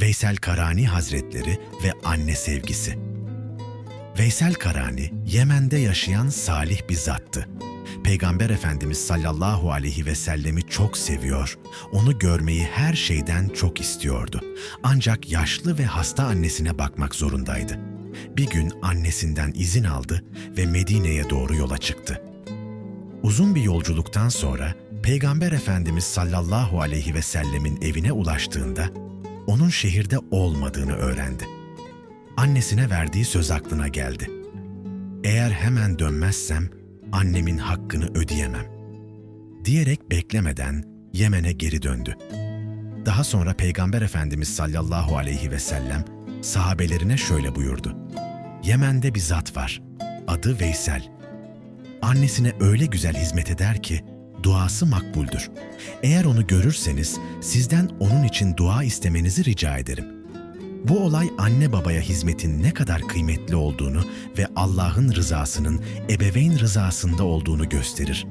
Veysel Karani Hazretleri ve anne sevgisi. Veysel Karani, Yemen'de yaşayan salih bir zattı. Peygamber Efendimiz sallallahu aleyhi ve sellemi çok seviyor, onu görmeyi her şeyden çok istiyordu. Ancak yaşlı ve hasta annesine bakmak zorundaydı. Bir gün annesinden izin aldı ve Medine'ye doğru yola çıktı. Uzun bir yolculuktan sonra Peygamber Efendimiz sallallahu aleyhi ve sellemin evine ulaştığında onun şehirde olmadığını öğrendi. Annesine verdiği söz aklına geldi. Eğer hemen dönmezsem annemin hakkını ödeyemem. Diyerek beklemeden Yemen'e geri döndü. Daha sonra Peygamber Efendimiz sallallahu aleyhi ve sellem sahabelerine şöyle buyurdu. Yemen'de bir zat var. Adı Veysel. Annesine öyle güzel hizmet eder ki duası makbuldür. Eğer onu görürseniz sizden onun için dua istemenizi rica ederim. Bu olay anne babaya hizmetin ne kadar kıymetli olduğunu ve Allah'ın rızasının ebeveyn rızasında olduğunu gösterir.